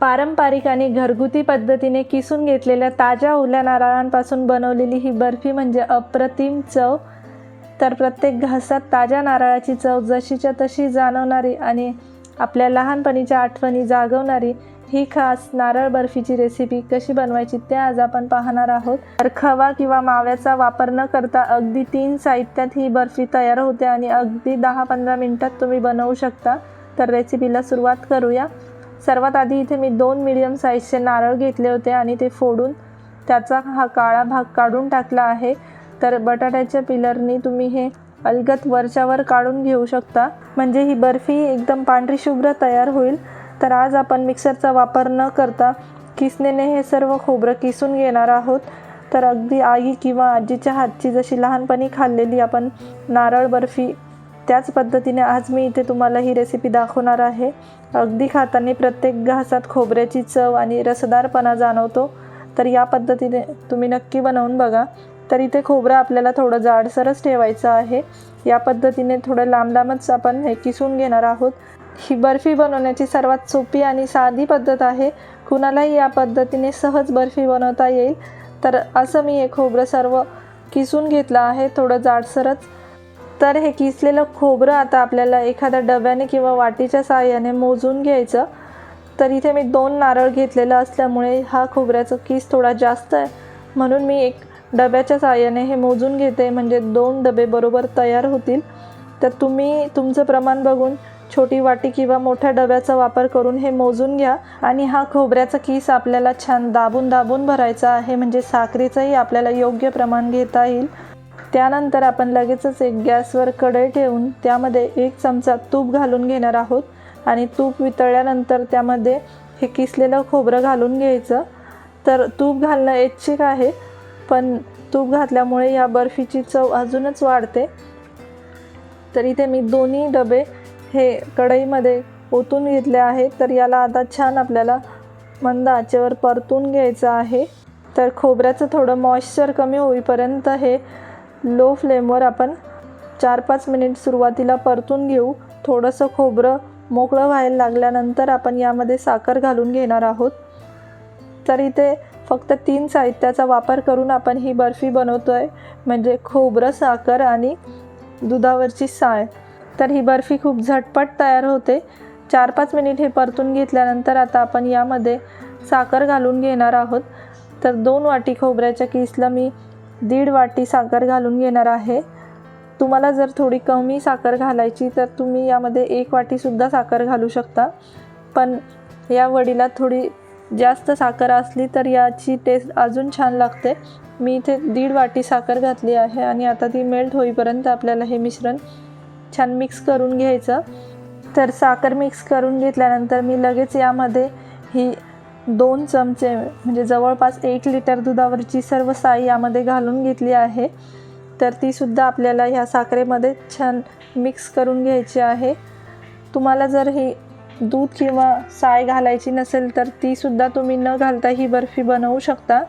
पारंपरिक आणि घरगुती पद्धतीने किसून घेतलेल्या ताज्या ओल्या नारळांपासून बनवलेली ही बर्फी म्हणजे अप्रतिम चव. तर प्रत्येक घासात ताज्या नारळाची चव जशीच्या तशी जाणवणारी आणि आपल्या लहानपणीच्या आठवणी जागवणारी ही खास नारळ बर्फीची रेसिपी कशी बनवायची ते आज आपण पाहणार आहोत. तर खवा किंवा माव्याचा वापर न करता अगदी तीन साहित्यात ही बर्फी तयार होते आणि अगदी दहा पंधरा मिनटात तुम्ही बनवू शकता. तर रेसिपीला सुरुवात करूया. सर्वात आधी इथे मी दोन मिडियम साईजचे नारळ घेतले होते आणि ते फोडून त्याचा हा काळा भाग काढून टाकला आहे. तर बटाट्याच्या पिलरनी तुम्ही हे अलगत वरच्यावर काढून घेऊ शकता. म्हणजे ही बर्फी एकदम पांढरी शुभ्र तयार होईल. तर आज आपण मिक्सरचा वापर न करता किसनेने हे सर्व खोबरं किसून घेणार आहोत. तर अगदी आई किंवा आजीच्या हातची जशी लहानपणी खाल्लेली आपण नारळ बर्फी त्याच पद्धतीने आज मी इथे तुम्हाला ही रेसिपी दाखवणार आहे. अगदी खाताना प्रत्येक घासात खोबऱ्याची चव आणि रसदारपणा जाणवतो. तर या पद्धतीने तुम्ही नक्की बनवून बघा. तर इथे खोबरं आपल्याला थोडं जाडसरच ठेवायचं आहे. या पद्धतीने थोडं लांब लांबच आपण हे किसून घेणार आहोत. ही बर्फी बनवण्याची सर्वात सोपी आणि साधी पद्धत आहे. कुणालाही या पद्धतीने सहज बर्फी बनवता येईल. तर असं मी हे खोबरं सर्व किसून घेतलं आहे. थोडं जाडसरच. तर हे किसलेलं खोबरं आता आपल्याला एखाद्या डब्याने किंवा वाटीच्या साहाय्याने मोजून घ्यायचं. तर इथे मी दोन नारळ घेतलेलं असल्यामुळे हा खोबऱ्याचा किस थोडा जास्त आहे. म्हणून मी एक डब्याच्या साहाय्याने हे मोजून घेते. म्हणजे दोन डबे बरोबर तयार होतील. तर तुम्ही तुमचं प्रमाण बघून छोटी वाटी किंवा मोठ्या डब्याचा वापर करून हे मोजून घ्या. आणि हा खोबऱ्याचा किस आपल्याला छान दाबून दाबून भरायचा आहे. म्हणजे साखरेचंही आपल्याला योग्य प्रमाण घेता येईल. त्यानंतर आपण लगेचच एक गॅसवर कढई ठेवून त्यामध्ये एक चमचा तूप घालून घेणार आहोत. आणि तूप वितळल्यानंतर त्यामध्ये हे किसलेलं खोबरं घालून घ्यायचं. तर तूप घालणं ऐच्छिक आहे पण तूप घातल्यामुळे या बर्फीची चव अजूनच वाढते. तर इथे मी दोन्ही डबे हे कढईमध्ये ओतून घेतले आहेत. तर याला आता छान आपल्याला मंद आचेवर परतून घ्यायचं आहे. तर खोबऱ्याचं थोडं मॉइश्चर कमी होईपर्यंत हे लो फ्लेमवर आपण चार पाच मिनिट सुरुवातीला परतून घेऊ. थोडंसं खोबरं मोकळं व्हायला लागल्यानंतर आपण यामध्ये साखर घालून घेणार आहोत. तर इथे फक्त तीन साहित्याचा वापर करून आपण ही बर्फी बनवतो आहे म्हणजे खोबरं साखर आणि दुधावरची साय. तर ही बर्फी खूप झटपट तयार होते. चार पाच मिनिट हे परतून घेतल्यानंतर आता आपण यामध्ये साखर घालून घेणार आहोत. तर दोन वाटी खोबऱ्याच्या किसला मी दीड वाटी साखर घालून घेणार आहे. तुम्हाला जर थोडी कमी साखर घालायची तर तुम्ही यामध्ये एक वाटीसुद्धा साखर घालू शकता. पण या वडीला थोडी जास्त साखर असली तर याची टेस्ट अजून छान लागते. मी इथे दीड वाटी साखर घातली आहे आणि आता ती मेल्ट होईपर्यंत आपल्याला हे मिश्रण छान मिक्स करून घ्यायचं. तर साखर मिक्स करून घेतल्यानंतर मी लगेच यामध्ये ही दोन चमचे म्हणजे जवळपास एक लिटर दुधावरची सर्व साई यामध्ये घालून घेतली आहे. तर तीसुद्धा आपल्याला ह्या साखरेमध्ये छान मिक्स करून घ्यायची आहे. तुम्हाला जर ही दूध किंवा साय घालायची नसेल तर तीसुद्धा तुम्ही न घालता ही बर्फी बनवू शकता.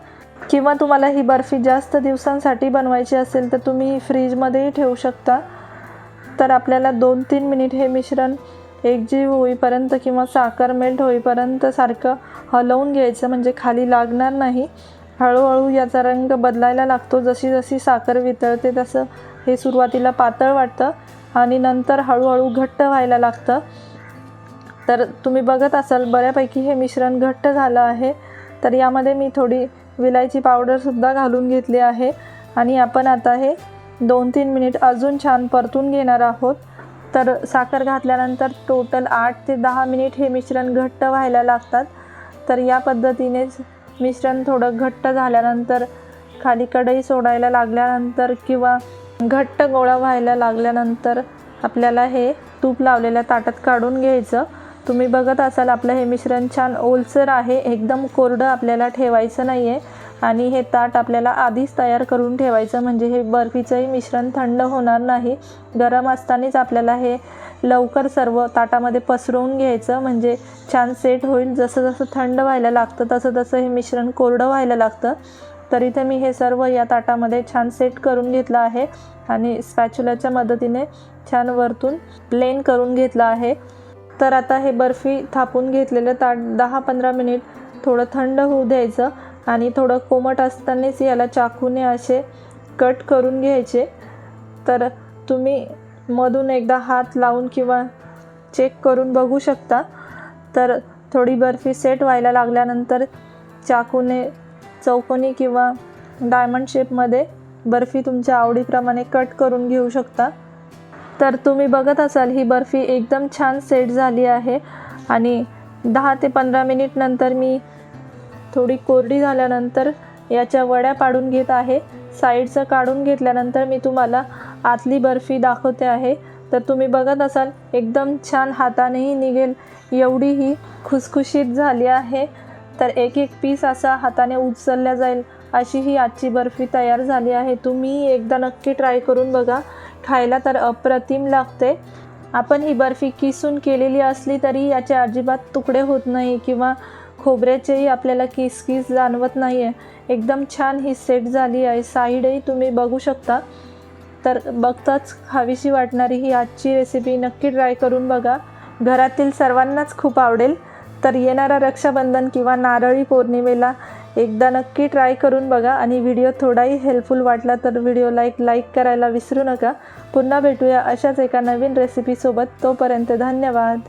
किंवा तुम्हाला ही बर्फी जास्त दिवसांसाठी बनवायची असेल तर तुम्ही फ्रीजमध्येही ठेवू शकता. तर आपल्याला दोन तीन मिनिट हे मिश्रण एकजीव होईपर्यंत किंवा साखर मेल्ट होईपर्यंत सारखं हलवून घ्यायचं म्हणजे खाली लागणार नाही. हळूहळू याचा रंग बदलायला लागतो. जशी जशी साखर वितळते तसं हे सुरुवातीला पातळ वाटतं आणि नंतर हळूहळू घट्ट व्हायला लागतं. तर तुम्ही बघत असाल बऱ्यापैकी हे मिश्रण घट्ट झालं आहे. तर यामध्ये मी थोडी विलायची पावडरसुद्धा घालून घेतली आहे. आणि आपण आता हे दोन तीन मिनिट अजून छान परतून घेणार आहोत. तर साखर घातल्यानंतर टोटल आठ ते दहा मिनिट हे मिश्रण घट्ट व्हायला लागतात. तर या पद्धतीनेच मिश्रण थोडं घट्ट झाल्यानंतर खाली कढई सोडायला लागल्यानंतर किंवा घट्ट गोळा व्हायला लागल्यानंतर आपल्याला हे तूप लावलेल्या ताटात काढून घ्यायचं. तुम्ही बघत असाल आपलं हे मिश्रण छान ओलसर आहे एकदम कोरडं आपल्याला ठेवायचं नाही आहे आणि हे ताट आपल्याला आधीच तयार करून ठेवायचं म्हणजे हे बर्फीचंही मिश्रण थंड होणार नाही. गरम असतानाच आपल्याला हे लवकर सर्व ताटामध्ये पसरवून घ्यायचं. म्हणजे छान सेट होईल. जसं जसं थंड व्हायला लागतं तसं तसं हे मिश्रण कोरडं व्हायला लागतं. तर इथे मी हे सर्व या ताटामध्ये छान सेट करून घेतलं आहे आणि स्पॅच्युलाच्या मदतीने छान वरतून प्लेन करून घेतलं आहे. तर आता हे बर्फी थापून घेतलेलं ताट दहा पंधरा मिनिट थोडं थंड होऊ द्यायचं आणि थोडं कोमट असतानाच याला चाकूने असे कट करून घ्यायचे. तर तुम्ही मधून एकदा हात लावून किंवा चेक करून बघू शकता. तर थोडी बर्फी सेट व्हायला लागल्यानंतर चाकूने चौकोनी किंवा डायमंड शेपमध्ये बर्फी तुमच्या आवडीप्रमाणे कट करून घेऊ शकता. तर तुम्ही बघत असाल ही बर्फी एकदम छान सेट झाली आहे. आणि दहा ते पंधरा मिनिट नंतर मी थोडी कोरडी झाल्यानंतर याच्या वड्या पाडून घेत आहे. साईडचं काढून घेतल्यानंतर मी तुम्हाला आतली बर्फी दाखवते आहे. तर तुम्ही बघत असाल एकदम छान हातानेही निघेल. एवढी ही खुसखुशीत झाली आहे. तर एक एक पीस असा हाताने उचलल्या जाईल. अशी ही आजची बर्फी तयार झाली आहे. तुम्ही एकदा नक्की ट्राय करून बघा. खायला तर अप्रतिम लागते. आपण ही बर्फी किसून केलेली असली तरी याचे अजिबात तुकडे होत नाही किंवा खोबऱ्याचेही आपल्याला किस किस जाणवत नाही आहे एकदम छान ही सेट झाली आहे. साईडही तुम्ही बघू शकता. तर बघताच खावीशी वाटणारी ही आजची रेसिपी नक्की ट्राय करून बघा. घरातील सर्वांनाच खूप आवडेल. तर येणारा रक्षाबंधन किंवा नारळी पौर्णिमेला एकदा नक्की ट्राय करून बघा. आणि व्हिडिओ थोडाही हेल्पफुल वाटला तर व्हिडिओला एक लाईक करायला विसरू नका. पुन्हा भेटूया अशाच एका नवीन रेसिपीसोबत तोपर्यंत धन्यवाद.